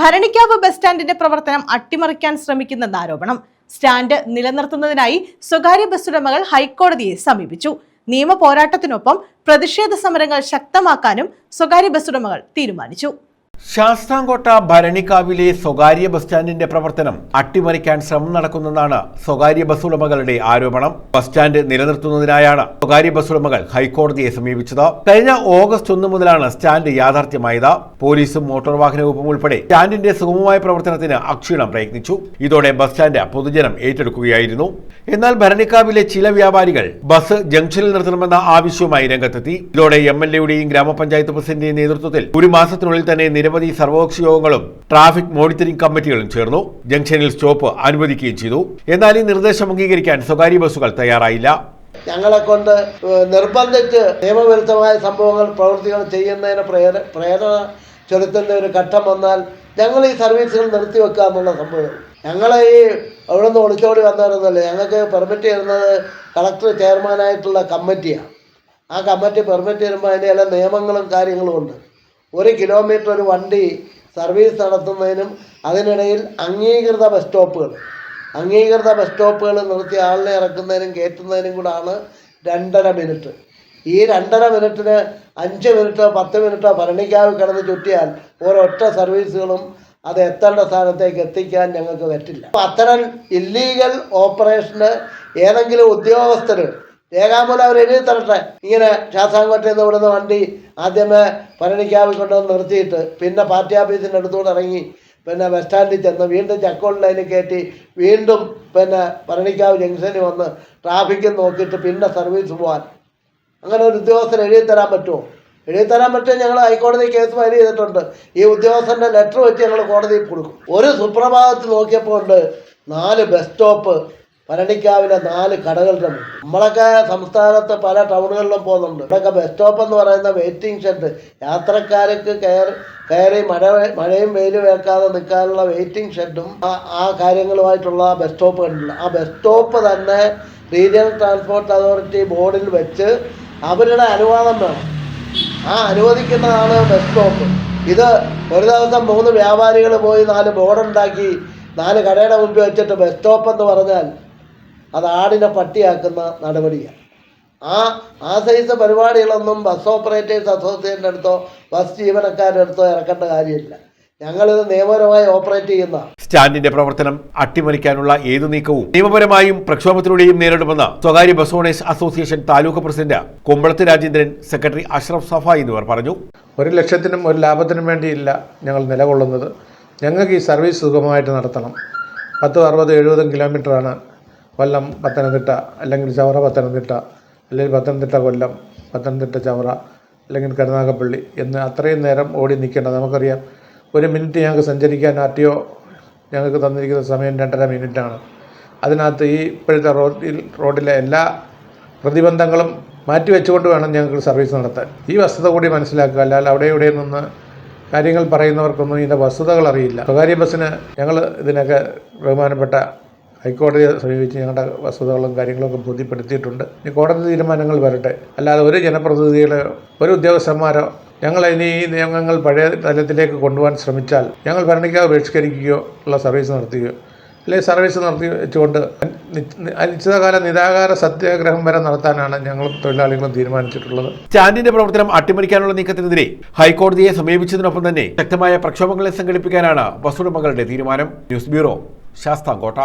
Bharanikkavu bus സ്റ്റാൻഡിന്റെ പ്രവർത്തനം അട്ടിമറിക്കാൻ ശ്രമിക്കുന്നെന്ന ആരോപണം. സ്റ്റാൻഡ് നിലനിർത്തുന്നതിനായി സ്വകാര്യ ബസ് ഉടമകൾ ഹൈക്കോടതിയെ സമീപിച്ചു. നിയമ പോരാട്ടത്തിനൊപ്പം പ്രതിഷേധ സമരങ്ങൾ ശക്തമാക്കാനും സ്വകാര്യ ബസ് ഉടമകൾ തീരുമാനിച്ചു. ശാസ്താംകോട്ട ഭരണിക്കാവിലെ സ്വകാര്യ ബസ് സ്റ്റാൻഡിന്റെ പ്രവർത്തനം അട്ടിമറിക്കാൻ ശ്രമം നടക്കുന്നെന്നാണ് സ്വകാര്യ ബസ് ഉടമകളുടെ ആരോപണം. ബസ് സ്റ്റാൻഡ് നിലനിർത്തുന്നതിനായാണ് സ്വകാര്യ ബസ് ഉടമകൾ ഹൈക്കോടതിയെ സമീപിച്ചത്. കഴിഞ്ഞ ഓഗസ്റ്റ് ഒന്ന് മുതലാണ് സ്റ്റാൻഡ് യാഥാർത്ഥ്യമായത്. പോലീസും മോട്ടോർ വാഹന വകുപ്പും ഉൾപ്പെടെ സ്റ്റാൻഡിന്റെ സുഗമമായ പ്രവർത്തനത്തിന് അക്ഷീണം പ്രയത്നിച്ചു. ഇതോടെ ബസ് സ്റ്റാൻഡ് പൊതുജനം ഏറ്റെടുക്കുകയായിരുന്നു. എന്നാൽ ഭരണിക്കാവിലെ ചില വ്യാപാരികൾ ബസ് ജംഗ്ഷനിൽ നിർത്തണമെന്ന ആവശ്യവുമായി രംഗത്തെത്തി. ഇതോടെ എം എൽ എയുടെയും ഗ്രാമപഞ്ചായത്ത് പ്രസിഡന്റിന്റെയും നേതൃത്വത്തിൽ ഒരു മാസത്തിനുള്ളിൽ തന്നെ നിരവധി സർവകക്ഷി യോഗങ്ങളും ട്രാഫിക് മോണിറ്ററിംഗ് കമ്മിറ്റികളും ചേർന്നു. ജംഗ്ഷനിൽ സ്റ്റോപ്പ് അനുവദിക്കുകയും ചെയ്തു. എന്നാൽ ഈ നിർദ്ദേശം അംഗീകരിക്കാൻ സ്വകാര്യ ബസ്സുകൾ തയ്യാറായില്ല. ഞങ്ങളെ കൊണ്ട് നിർബന്ധിച്ച് നിയമവിരുദ്ധമായ സംഭവങ്ങൾ പ്രവൃത്തികൾ ചെയ്യുന്നതിന് പ്രേര പ്രേരണ ചെലുത്തുന്ന ഒരു ഘട്ടം വന്നാൽ ഞങ്ങൾ ഈ സർവീസുകൾ നിർത്തിവെക്കുക എന്നുള്ള സംഭവം. ഞങ്ങളെ ഈ അവിടെ നിന്ന് ഒളിച്ചോടി വന്നവരൊന്നുമല്ല. ഞങ്ങൾക്ക് പെർമിറ്റ് തരുന്നത് കളക്ടർ ചെയർമാനായിട്ടുള്ള കമ്മിറ്റിയാണ്. ആ കമ്മിറ്റി പെർമിറ്റ് തരുമ്പോൾ അതിന്റെ എല്ലാ നിയമങ്ങളും കാര്യങ്ങളും ഉണ്ട്. ഒരു കിലോമീറ്റർ ഒരു വണ്ടി സർവീസ് നടത്തുന്നതിനും അതിനിടയിൽ അംഗീകൃത ബസ് സ്റ്റോപ്പുകൾ അംഗീകൃത ബസ് സ്റ്റോപ്പുകൾ നിർത്തി ആളിനെ ഇറക്കുന്നതിനും കയറ്റുന്നതിനും കൂടാണ് രണ്ടര മിനിറ്റ് ഈ രണ്ടര മിനിറ്റിന് അഞ്ച് മിനിറ്റോ പത്ത് മിനിറ്റോ ഭരണിക്കാവ് കിടന്ന് ചുറ്റിയാൽ ഒരൊറ്റ സർവീസുകളും അത് എത്തേണ്ട സ്ഥാനത്തേക്ക് എത്തിക്കാൻ ഞങ്ങൾക്ക് പറ്റില്ല. അപ്പം അത്തരം ഇല്ലീഗൽ ഓപ്പറേഷന് ഏതെങ്കിലും ഉദ്യോഗസ്ഥർ രേഖാമൂലം അവർ എഴുതി തരട്ടെ. ഇങ്ങനെ ശാസ്താംകോട്ടയിൽ നിന്ന് വിടുന്ന വണ്ടി ആദ്യമേ ഭരണിക്കാവിൽ കൊണ്ടുവന്ന് നിർത്തിയിട്ട് പിന്നെ പാർട്ടി ഓഫീസിന്റെ അടുത്തുകൂടെ ഇറങ്ങി പിന്നെ ബസ് സ്റ്റാൻഡിൽ ചെന്ന് വീണ്ടും ചക്കോൾ ലൈനിൽ കയറ്റി വീണ്ടും പിന്നെ ഭരണിക്കാവ് ജംഗ്ഷനിൽ വന്ന് ട്രാഫിക്കും നോക്കിയിട്ട് പിന്നെ സർവീസ് പോകാൻ അങ്ങനെ ഒരു ഉദ്യോഗസ്ഥൻ എഴുതി തരാൻ പറ്റുമോ? എഴുതി തരാൻ പറ്റുമോ ഞങ്ങൾ ഹൈക്കോടതി കേസ് ഫയൽ ചെയ്തിട്ടുണ്ട്. ഈ ഉദ്യോഗസ്ഥന്റെ ലെറ്റർ വെച്ച് ഞങ്ങൾ കോടതിയിൽ കൊടുക്കും. ഒരു സുപ്രഭാതത്തിൽ നോക്കിയപ്പോൾ ഉണ്ട് നാല് ബസ് സ്റ്റോപ്പ് ഭരണിക്കാവിലെ നാല് കടകളുടെ മുന്നിൽ നമ്മളൊക്കെ സംസ്ഥാനത്തെ പല ടൗണുകളിലും പോകുന്നുണ്ട്. ഇവിടെയൊക്കെ ബസ് സ്റ്റോപ്പ് എന്ന് പറയുന്ന വെയിറ്റിംഗ് ഷെഡ് യാത്രക്കാർക്ക് കയറി കയറി മഴ മഴയും വെയിലും ഏൽക്കാതെ നിൽക്കാനുള്ള വെയിറ്റിംഗ് ഷെഡും ആ കാര്യങ്ങളുമായിട്ടുള്ള ബസ് സ്റ്റോപ്പ് കണ്ടില്ല ആ ബസ് സ്റ്റോപ്പ് തന്നെ റീജിയണൽ ട്രാൻസ്പോർട്ട് അതോറിറ്റി ബോർഡിൽ വെച്ച് അവരുടെ അനുവാദം വേണം. ആ അനുവദിക്കുന്നതാണ് ബസ് സ്റ്റോപ്പ് ഇത് ഒരു ദിവസം മൂന്ന് വ്യാപാരികൾ പോയി നാല് ബോർഡുണ്ടാക്കി നാല് കടയുടെ മുമ്പിൽ വെച്ചിട്ട് ബസ് സ്റ്റോപ്പ് എന്ന് പറഞ്ഞാൽ അത് ആടിനെ പട്ടിയാക്കുന്ന നടപടിയാണ് ആ ആ സൈസ് പരിപാടികളൊന്നും ബസ് ഓപ്പറേറ്റേഴ്സ് അസോസിയേഷന്റെ അടുത്തോ ബസ് ജീവനക്കാരുടെ അടുത്തോ ഇറക്കേണ്ട കാര്യമില്ല. ഞങ്ങളിത് നിയമപരമായി ഓപ്പറേറ്റ് ചെയ്യുന്ന സ്റ്റാൻഡിന്റെ പ്രവർത്തനം അട്ടിമറിക്കാനുള്ള ഏതു നീക്കവും നിയമപരമായും പ്രക്ഷോഭത്തിലൂടെയും നേരിടുമെന്ന് സ്വകാര്യ bus owners association taluk president Kumbalath Rajendran secretary Ashraf Safa എന്നിവർ പറഞ്ഞു. ഒരു ലക്ഷത്തിനും ഒരു ലാഭത്തിനും വേണ്ടിയില്ല ഞങ്ങൾ നിലകൊള്ളുന്നത്. ഞങ്ങൾക്ക് ഈ സർവീസ് സുഗമമായിട്ട് നടത്തണം. പത്ത് അറുപത് എഴുപതും കിലോമീറ്ററാണ് കൊല്ലം പത്തനംതിട്ട അല്ലെങ്കിൽ ചവറ പത്തനംതിട്ട അല്ലെങ്കിൽ പത്തനംതിട്ട കൊല്ലം പത്തനംതിട്ട ചവറ അല്ലെങ്കിൽ കരുനാഗപ്പള്ളി എന്ന് അത്രയും നേരം ഓടി നിൽക്കേണ്ട നമുക്കറിയാം. ഒരു മിനിറ്റ് ഞങ്ങൾക്ക് സഞ്ചരിക്കാൻ ആർ ടി ഒ ഞങ്ങൾക്ക് തന്നിരിക്കുന്ന സമയം രണ്ടര മിനിറ്റാണ്. അതിനകത്ത് ഈ ഇപ്പോഴത്തെ റോഡിൽ റോഡിലെ എല്ലാ പ്രതിബന്ധങ്ങളും മാറ്റി വെച്ചുകൊണ്ട് വേണം ഞങ്ങൾക്ക് സർവീസ് നടത്താൻ. ഈ വസ്തുത കൂടി മനസ്സിലാക്കുക. അല്ലാതെ അവിടെ ഇവിടെ നിന്ന് കാര്യങ്ങൾ പറയുന്നവർക്കൊന്നും ഇതിന്റെ വസ്തുതകൾ അറിയില്ല. സ്വകാര്യ ബസ്സിന് ഞങ്ങൾ ഇതിനൊക്കെ ബഹുമാനപ്പെട്ട ഹൈക്കോടതിയെ സമീപിച്ച് ഞങ്ങളുടെ വസ്തുതകളും കാര്യങ്ങളൊക്കെ ബോധ്യപ്പെടുത്തിയിട്ടുണ്ട്. ഇനി കോടതി തീരുമാനങ്ങൾ വരട്ടെ. അല്ലാതെ ഒരു ജനപ്രതിനിധികളെ ഒരു ഉദ്യോഗസ്ഥന്മാരോ ഞങ്ങൾ ഇനി ഈ നിയമങ്ങൾ പഴയ തലത്തിലേക്ക് കൊണ്ടുപോകാൻ ശ്രമിച്ചാൽ ഞങ്ങൾ ഭരണിക്കാതെ ബഹിഷ്കരിക്കുകയോ ഉള്ള സർവീസ് നടത്തുകയോ അല്ലെങ്കിൽ സർവീസ് നടത്തി വെച്ചുകൊണ്ട് അനിശ്ചിതകാല നിരാകാര സത്യാഗ്രഹം വരെ നടത്താനാണ് ഞങ്ങൾ തൊഴിലാളികളും തീരുമാനിച്ചിട്ടുള്ളത്. സ്റ്റാൻഡിന്റെ പ്രവർത്തനം അട്ടിമറിക്കാനുള്ള നീക്കത്തിനെതിരെ ഹൈക്കോടതിയെ സമീപിച്ചതിനൊപ്പം തന്നെ ശക്തമായ പ്രക്ഷോഭങ്ങളെ സംഘടിപ്പിക്കാനാണ് ബസ് ഉടമകളുടെ തീരുമാനം. News bureau Sasthamkotta.